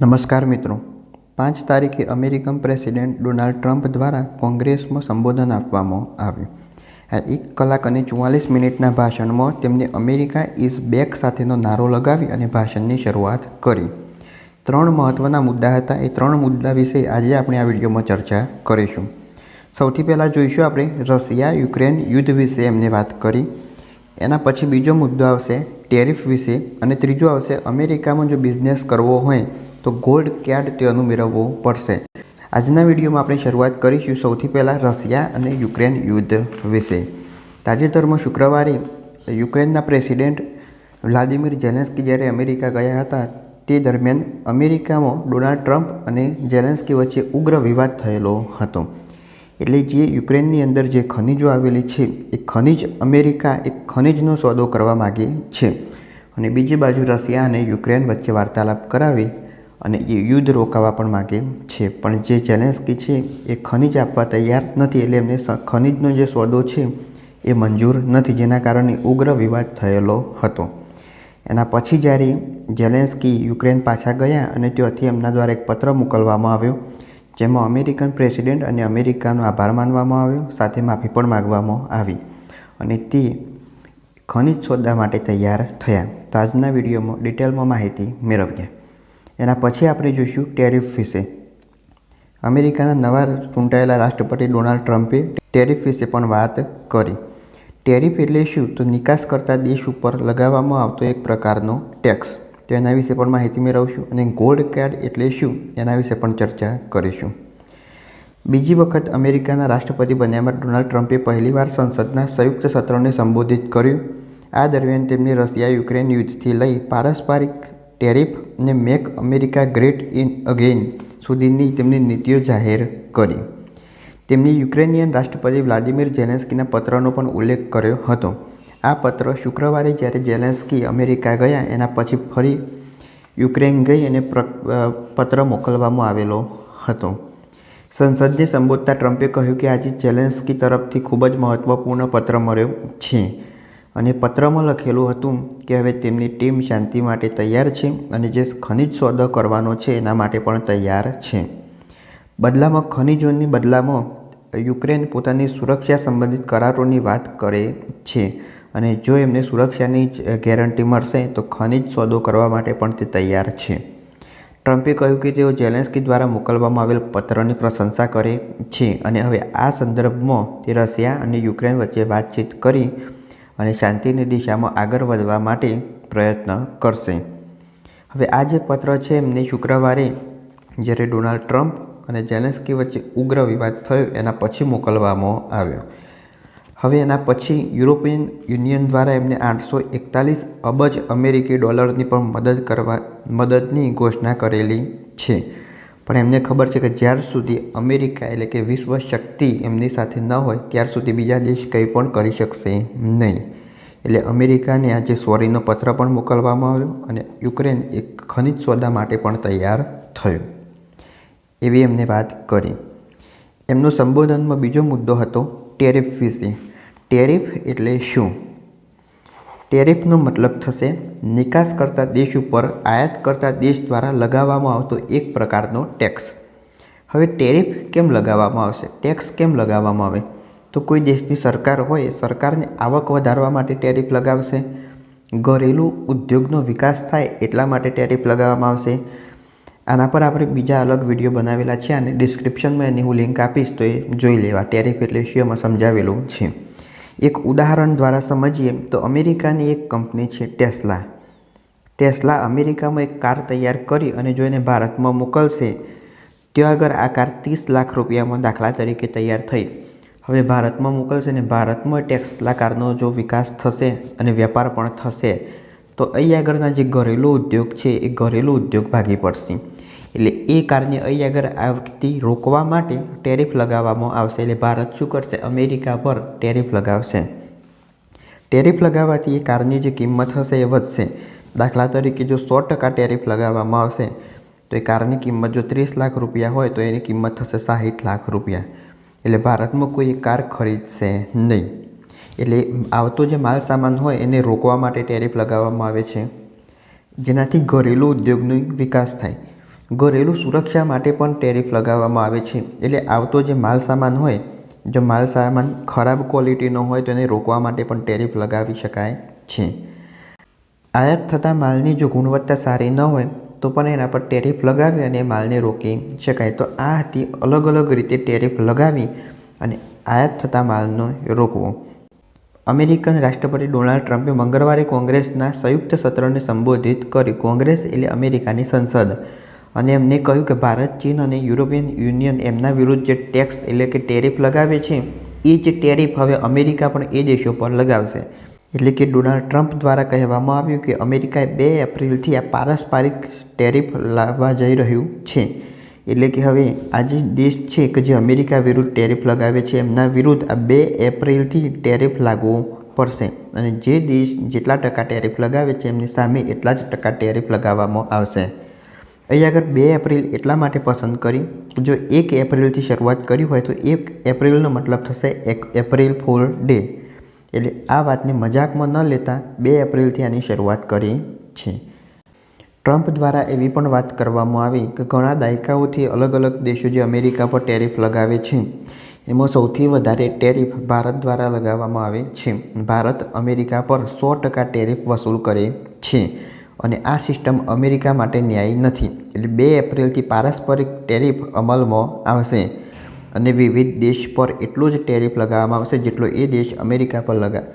નમસ્કાર મિત્રો. પાંચ તારીખે અમેરિકન પ્રેસિડેન્ટ ડોનાલ્ડ ટ્રમ્પ દ્વારા કોંગ્રેસમાં સંબોધન આપવામાં આવ્યું. આ એક કલાક અને ચુમ્માલીસ મિનિટના ભાષણમાં તેમણે અમેરિકા ઇઝ બેક સાથેનો નારો લગાવી અને ભાષણની શરૂઆત કરી. ત્રણ મહત્ત્વના મુદ્દા હતા. એ ત્રણ મુદ્દા વિશે આજે આપણે આ વિડીયોમાં ચર્ચા કરીશું. સૌથી પહેલાં જોઈશું આપણે રશિયા યુક્રેન યુદ્ધ વિશે એમને વાત કરી. એના પછી બીજો મુદ્દો આવશે ટેરિફ વિશે અને ત્રીજો આવશે અમેરિકામાં જો બિઝનેસ કરવો હોય તો ગોલ્ડ કાર્ડ તેનું મેળવવું પડશે. આજના વિડીયોમાં આપણે શરૂઆત કરીશું સૌથી પહેલાં રશિયા અને યુક્રેન યુદ્ધ વિશે. તાજેતરમાં શુક્રવારે યુક્રેનના પ્રેસિડેન્ટ વ્લાદિમીર ઝેલેન્સ્કી જ્યારે અમેરિકા ગયા હતા, તે દરમિયાન અમેરિકામાં ડોનાલ્ડ ટ્રમ્પ અને ઝેલેન્સ્કી વચ્ચે ઉગ્ર વિવાદ થયેલો હતો. એટલે જે યુક્રેનની અંદર જે ખનિજો આવેલી છે, એ ખનિજ અમેરિકા એક ખનિજનો સોદો કરવા માગે છે. અને બીજી બાજુ રશિયા અને યુક્રેન વચ્ચે વાર્તાલાપ કરાવી અને એ યુદ્ધ રોકાવા પણ માગે છે. પણ જે ઝેલેન્સ્કી છે, એ ખનિજ આપવા તૈયાર નથી એટલે એમને ખનિજનો જે સોદો છે, એ મંજૂર નથી, જેના કારણે ઉગ્ર વિવાદ થયેલો હતો. એના પછી જ્યારે ઝેલેન્સ્કી યુક્રેન પાછા ગયા અને ત્યાંથી એમના દ્વારા એક પત્ર મોકલવામાં આવ્યો, જેમાં અમેરિકન પ્રેસિડેન્ટ અને અમેરિકાનો આભાર માનવામાં આવ્યો, સાથે માફી પણ માગવામાં આવી. અને તે ખનિજ સોદા માટે તૈયાર થયા. તો આજના વિડીયોમાં ડિટેલમાં માહિતી મેળવીએ. એના પછી આપણે જોઈશું ટેરિફ વિશે. અમેરિકાના નવા ચૂંટાયેલા રાષ્ટ્રપતિ ડોનાલ્ડ ટ્રમ્પે ટેરિફ વિશે પણ વાત કરી. ટેરિફ એટલે શું? તો નિકાસ કરતા દેશ ઉપર લગાવવામાં આવતો એક પ્રકારનો ટેક્સ. તેના વિશે પણ માહિતી મેળવશું અને ગોલ્ડ કાર્ડ એટલે શું? એના વિશે પણ ચર્ચા કરીશું. બીજી વખત અમેરિકાના રાષ્ટ્રપતિ બન્યા બાદ ડોનાલ્ડ ટ્રમ્પે પહેલીવાર સંસદના સંયુક્ત સત્રને સંબોધિત કર્યું. આ દરમિયાન તેમણે રશિયા યુક્રેન યુદ્ધથી લઈ પારસ્પરિક ટેરિફ અને make America great in again સુધીની તેમની નીતિઓ જાહેર કરી. તેમની યુક્રેનિયન રાષ્ટ્રપતિ વ્લાદિમીર ઝેલેન્સ્કીના પત્રનો પણ ઉલ્લેખ કર્યો હતો. આ પત્ર શુક્રવારે જ્યારે ઝેલેન્સ્કી અમેરિકા ગયા, એના પછી ફરી યુક્રેન ગઈ અને પત્ર મોકલવામાં આવેલો હતો. સંસદને સંબોધતા ટ્રમ્પે કહ્યું કે આજે ઝેલેન્સ્કી તરફથી ખૂબ જ મહત્ત્વપૂર્ણ પત્ર મળ્યો છે. અને પત્રમાં લખેલું હતું કે હવે તેમની ટીમ શાંતિ માટે તૈયાર છે અને જે ખનિજ સોદો કરવાનો છે એના માટે પણ તૈયાર છે. બદલામાં ખનિજોની બદલામાં યુક્રેન પોતાની સુરક્ષા સંબંધિત કરારોની વાત કરે છે અને જો એમને સુરક્ષાની જ ગેરંટી મળશે તો ખનિજ સોદો કરવા માટે પણ તે તૈયાર છે. ટ્રમ્પે કહ્યું કે તેઓ ઝેલેન્સ્કી દ્વારા મોકલવામાં આવેલ પત્રની પ્રશંસા કરે છે અને હવે આ સંદર્ભમાં તે રશિયા અને યુક્રેન વચ્ચે વાતચીત કરી અને શાંતિની દિશામાં આગળ વધવા માટે પ્રયત્ન કરશે. હવે આ જે પત્ર છે, એમને શુક્રવારે જ્યારે ડોનાલ્ડ ટ્રમ્પ અને જેલેન્સ્કી વચ્ચે ઉગ્ર વિવાદ થયો, એના પછી મોકલવામાં આવ્યો. હવે એના પછી યુરોપિયન યુનિયન દ્વારા એમને આઠસો એકતાલીસ અબજ અમેરિકી ડોલરની પણ મદદ કરવા, મદદની ઘોષણા કરેલી છે. પણ એમને ખબર છે કે જ્યાર સુધી અમેરિકા એટલે કે વિશ્વ શક્તિ એમની સાથે ન હોય, ત્યાર સુધી બીજા દેશ કંઈ પણ કરી શકશે નહીં. એટલે અમેરિકાને આજે સોરીનો પત્ર પણ મોકલવામાં આવ્યો અને યુક્રેન એક ખનિજ સોદા માટે પણ તૈયાર થયું. એવી એમને વાત કરી. એમનો સંબોધનમાં બીજો મુદ્દો હતો ટેરિફ વિશે. ટેરિફ એટલે શું? ટેરિફનો મતલબ થશે નિકાસ કરતા દેશ ઉપર આયાત કરતા દેશ દ્વારા લગાવવામાં આવતો એક પ્રકારનો ટેક્સ. હવે ટેરિફ કેમ લગાવવામાં આવશે? ટેક્સ કેમ લગાવવામાં આવે? તો કોઈ દેશની સરકાર હોય, સરકારને આવક વધારવા માટે ટેરિફ લગાવશે, ઘરેલું ઉદ્યોગનો વિકાસ થાય એટલા માટે ટેરિફ લગાવવામાં આવશે. આના પર આપણે બીજા અલગ વીડિયો બનાવેલા છે અને ડિસ્ક્રિપ્શનમાં એની હું લિંક આપીશ, તો એ જોઈ લેવા. ટેરિફ એટલે શું એમાં સમજાવેલું છે. એક ઉદાહરણ દ્વારા સમજીએ તો અમેરિકાની એક કંપની છે ટેસ્લા. ટેસ્લા અમેરિકામાં એક કાર તૈયાર કરી અને જો એને ભારતમાં મોકલશે. ત્યાં આગળ આ કાર ત્રીસ લાખ રૂપિયામાં દાખલા તરીકે તૈયાર થઈ. હવે ભારતમાં મોકલશે ને ભારતમાં ટેક્સલા કારનો જો વિકાસ થશે અને વેપાર પણ થશે, તો અહીં આગળના જે ઘરેલું ઉદ્યોગ છે એ ઘરેલું ઉદ્યોગ ભાગી પડશે. એટલે એ કારને અહીં આગળ આવતી રોકવા માટે ટેરિફ લગાવવામાં આવશે. એટલે ભારત શું કરશે? અમેરિકા પર ટેરિફ લગાવશે. ટેરિફ લગાવવાથી એ કારની જે કિંમત હશે એ વધશે. દાખલા તરીકે જો સો ટકા ટેરિફ લગાવવામાં આવશે, તો એ કારની કિંમત જો ત્રીસ લાખ રૂપિયા હોય, તો એની કિંમત થશે સાહીઠ લાખ રૂપિયા. એટલે ભારતમાં કોઈ કાર ખરીદશે નહીં. એટલે આવતો જે માલ સામાન હોય, એને રોકવા માટે ટેરિફ લગાવવામાં આવે છે. જેનાથી ઘરેલું ઉદ્યોગનો વિકાસ થાય. ઘરેલું સુરક્ષા માટે પણ ટેરિફ લગાવવામાં આવે છે. એટલે આવતો જે માલ સામાન હોય, જો માલ સામાન ખરાબ ક્વોલિટીનો હોય, તો એને રોકવા માટે પણ ટેરિફ લગાવી શકાય છે. આયાત થતા માલની જો ગુણવત્તા સારી ન હોય, તો પણ એના પર ટેરિફ લગાવી અને માલને રોકી શકાય. તો આ હતી અલગ અલગ રીતે ટેરિફ લગાવી અને આયાત થતા માલનો રોકવો. અમેરિકન રાષ્ટ્રપતિ ડોનાલ્ડ ટ્રમ્પે મંગળવારે કોંગ્રેસના સંયુક્ત સત્રને સંબોધિત કર્યું. કોંગ્રેસ એટલે અમેરિકાની સંસદ. અને એમને કહ્યું કે ભારત, ચીન અને યુરોપિયન યુનિયન એમના વિરુદ્ધ જે ટેક્સ એટલે કે ટેરિફ લગાવે છે, એ જ ટેરિફ હવે અમેરિકા પણ એ દેશો પર લગાવશે. એટલે કે ડોનાલ્ડ ટ્રમ્પ દ્વારા કહેવામાં આવ્યું કે અમેરિકાએ બે એપ્રિલથી આ પારસ્પરિક ટેરિફ લાવવા જઈ રહ્યું છે. એટલે કે હવે આ જે દેશ છે કે જે અમેરિકા વિરુદ્ધ ટેરિફ લગાવે છે, એમના વિરુદ્ધ આ બે એપ્રિલથી ટેરિફ લાગવો પડશે. અને જે દેશ જેટલા ટકા ટેરિફ લગાવે છે, એમની સામે એટલા જ ટકા ટેરિફ લગાવવામાં આવશે. અહીં આગળ બે એપ્રિલ એટલા માટે પસંદ કરી જો એક એપ્રિલથી શરૂઆત કરી હોય તો એક એપ્રિલનો મતલબ થશે એક એપ્રિલ ફૂલ ડે. એટલે આ વાતને મજાકમાં ન લેતા બે એપ્રિલથી આની શરૂઆત કરી છે. ટ્રમ્પ દ્વારા એવી પણ વાત કરવામાં આવી કે ઘણા દાયકાઓથી અલગ અલગ દેશો જે અમેરિકા પર ટેરિફ લગાવે છે, એમાં સૌથી વધારે ટેરિફ ભારત દ્વારા લગાવવામાં આવે છે. ભારત અમેરિકા પર સો ટકા ટેરિફ વસૂલ કરે છે અને આ સિસ્ટમ અમેરિકા માટે ન્યાયી નથી. એટલે બે એપ્રિલથી પારસ્પરિક ટેરિફ અમલમાં આવશે અને વિવિધ દેશ પર એટલો જ ટેરિફ લગાવવામાં આવશે જેટલો એ દેશ અમેરિકા પર લગા,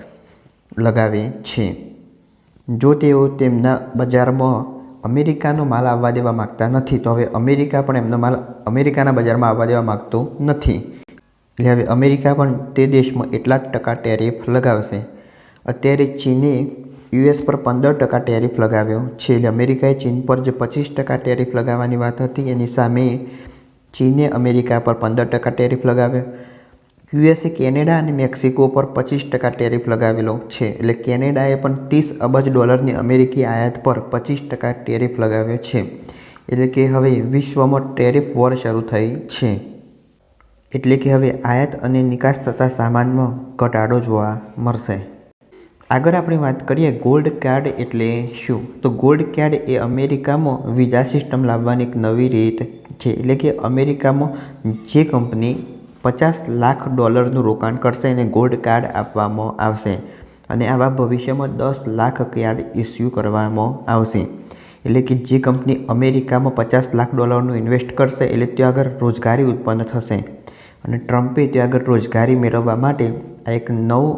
લગાવે છે. જો તેઓ તેમના બજારમાં અમેરિકાનો માલ આવવા દેવા માગતા નથી, તો હવે અમેરિકા પણ એમનો માલ અમેરિકાના બજારમાં આવવા દેવા માગતો નથી. એટલે હવે અમેરિકા પણ તે દેશમાં એટલા જ ટકા ટેરિફ લગાવશે. અત્યારે ચીને યુએસ પર પંદર ટકા ટેરિફ લગાવ્યો. છે એટલે અમેરિકાએ ચીન પર જે પચીસ ટકા ટેરિફ લગાવવાની વાત હતી, એની સામે ચીને અમેરિકા પર પંદર ટકા ટેરિફ લગાવ્યો. યુએસએ કેનેડા અને મેક્સિકો પર પચીસ ટકા ટેરિફ લગાવેલો છે. એટલે કેનેડાએ પણ ત્રીસ અબજ ડોલરની અમેરિકી આયાત પર પચીસ ટકા ટેરિફ લગાવ્યો છે. એટલે કે હવે વિશ્વમાં ટેરિફ વોર શરૂ થઈ છે. એટલે કે હવે આયાત અને નિકાસ થતા સામાનમાં ઘટાડો જોવા મળશે. આગળ આપણે વાત કરીએ ગોલ્ડ કાર્ડ એટલે શું? તો ગોલ્ડ કાર્ડ એ અમેરિકામાં વિઝા સિસ્ટમ લાવવાની એક નવી રીત છે. એટલે કે અમેરિકામાં જે કંપની પચાસ લાખ ડોલરનું રોકાણ કરશે એને ગોલ્ડ કાર્ડ આપવામાં આવશે અને આવા ભવિષ્યમાં દસ લાખ કાર્ડ ઇસ્યુ કરવામાં આવશે. એટલે કે જે કંપની અમેરિકામાં પચાસ લાખ ડોલરનું ઇન્વેસ્ટ કરશે એટલે ત્યાં આગળ રોજગારી ઉત્પન્ન થશે. અને ટ્રમ્પે ત્યાં આગળ રોજગારી મેળવવા માટે આ એક નવો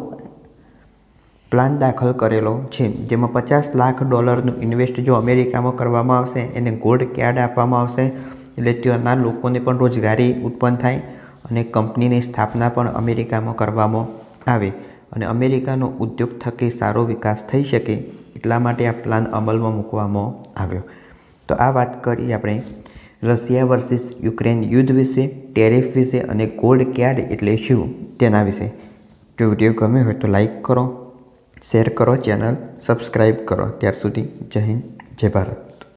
પ્લાન દાખલ કરેલો છે, જેમાં પચાસ લાખ ડોલરનું ઇન્વેસ્ટ જો અમેરિકામાં કરવામાં આવશે, એને ગોલ્ડ કાર્ડ આપવામાં આવશે, એટલે ત્યાંના લોકોને પણ રોજગારી ઉત્પન્ન થાય અને કંપનીની સ્થાપના પણ અમેરિકામાં કરવામાં આવે. અને અમેરિકાનો ઉદ્યોગ થકી સારો વિકાસ થઈ શકે એટલા માટે આ પ્લાન અમલમાં મૂકવામાં આવ્યો. તો આ વાત કરી આપણે રશિયા વર્સિસ યુક્રેન યુદ્ધ વિશે, ટેરિફ વિશે અને ગોલ્ડ કાર્ડ એટલે શું તેના વિશે. જો વીડિયો ગમે હોય તો લાઈક કરો શેર કરો ચેનલ સબસ્ક્રાઈબ કરો. ત્યાર સુધી જય હિન્દ જય ભારત.